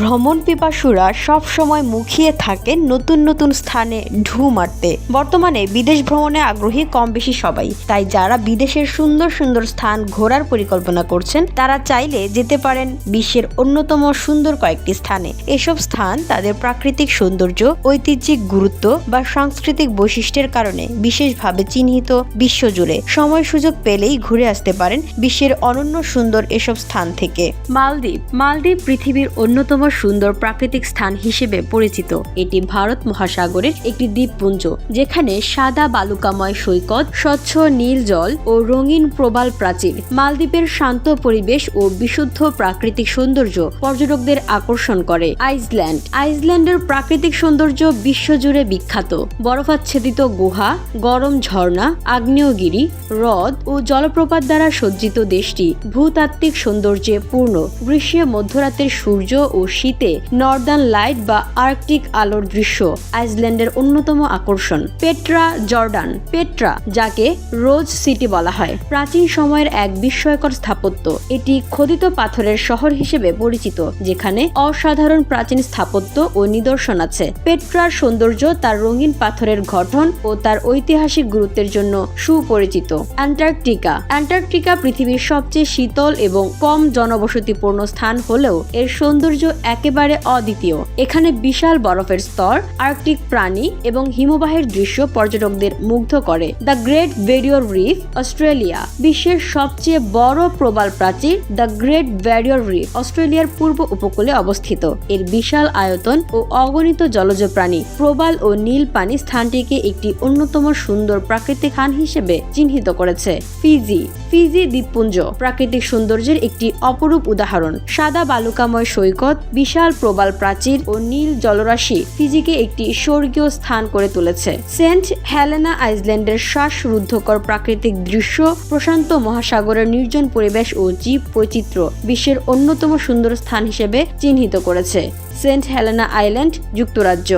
ভ্রমণ পিপাসুরা সবসময় মুখিয়ে থাকে নতুন নতুন স্থানে ঢু মারতে। বর্তমানে বিদেশ ভ্রমণে আগ্রহী কম বেশি সবাই। তাই যারা বিদেশের সুন্দর সুন্দর স্থান ঘোরার পরিকল্পনা করছেন, তারা চাইলে যেতে পারেন বিশ্বের অন্যতম সুন্দর কয়েকটি স্থানে। এসব স্থান তাদের প্রাকৃতিক সৌন্দর্য, ঐতিহ্যিক গুরুত্ব বা সাংস্কৃতিক বৈশিষ্ট্যের কারণে বিশেষভাবে চিহ্নিত বিশ্বজুড়ে সময় সুযোগ পেলেই ঘুরে আসতে পারেন বিশ্বের অনন্য সুন্দর এসব স্থান থেকে। মালদ্বীপ। মালদ্বীপ পৃথিবীর অন্যতম সুন্দর প্রাকৃতিক স্থান হিসেবে পরিচিত। এটি ভারত মহাসাগরের একটি দ্বীপপুঞ্জ, যেখানে সাদা বালুকাময় সৈকত, স্বচ্ছ নীল জল ও রঙিন প্রবাল প্রাচীর, মালদ্বীপের শান্ত পরিবেশ ও বিশুদ্ধ প্রাকৃতিক সৌন্দর্য পর্যটকদের আকর্ষণ করে। আইসল্যান্ড, আইসল্যান্ডের প্রাকৃতিক সৌন্দর্য বিশ্বজুড়ে বিখ্যাত। বরফাচ্ছাদিত গুহা, গরম ঝর্ণা, আগ্নেয়গিরি, হ্রদ ও জলপ্রপাত দ্বারা সজ্জিত দেশটি ভূতাত্ত্বিক সৌন্দর্যে পূর্ণ। গ্রীষ্মে মধ্যরাতের সূর্য ও শীতে নর্দার্ন লাইট বা আর্কটিক আলোর দৃশ্য, আইসল্যান্ডের অন্যতম আকর্ষণ, পেট্রা জর্ডান, পেট্রা, যাকে রোজ সিটি বলা হয়। প্রাচীন সময়ের এক বিস্ময়কর স্থাপত্য, এটি খোদিত পাথরের শহর হিসেবে পরিচিত, যেখানে অসাধারণ প্রাচীন স্থাপত্য ও নিদর্শন আছে। পেট্রার সৌন্দর্য তার রঙিন পাথরের গঠন ও তার ঐতিহাসিক গুরুত্বের জন্য সুপরিচিত। অ্যান্টার্কটিকা অ্যান্টার্কটিকা পৃথিবীর সবচেয়ে শীতল এবং কম জনবসতিপূর্ণ স্থান হলেও এর সৌন্দর্য একেবারে অদ্বিতীয়। এখানে বিশাল বরফের স্তর, আর্কটিক প্রাণী এবং হিমবাহের দৃশ্য পর্যটকদের মুগ্ধ করে। The great barrier reef, Australia. বিশ্বের সবচেয়ে বড় প্রবাল প্রাচীর দ্য গ্রেট ব্যারিয়ার রিফ, অস্ট্রেলিয়ার পূর্ব উপকূলে অবস্থিত। এর বিশাল আয়তন ও অগণিত জলজ প্রাণী। প্রবাল ও নীল পানি স্থানটিকে একটি অন্যতম সুন্দর প্রাকৃতিক স্থান হিসেবে চিহ্নিত করেছে। ফিজি। ফিজি দ্বীপপুঞ্জ প্রাকৃতিক সৌন্দর্যের একটি অপরূপ উদাহরণ। সাদা বালুকাময় সৈকত বিশাল প্রবাল প্রাচীর ও নীল জলরাশি ফিজিকে একটি স্বর্গীয় স্থান করে তুলেছে। সেন্ট হেলেনা আইসল্যান্ডের শ্বাসরুদ্ধকর প্রাকৃতিক দৃশ্য, প্রশান্ত মহাসাগরের নির্জন পরিবেশ ও জীব বৈচিত্র্য বিশ্বের অন্যতম সুন্দর স্থান হিসেবে চিহ্নিত করেছে সেন্ট হেলেনা আইল্যান্ড যুক্তরাজ্য।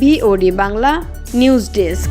BOD Bangla news desk.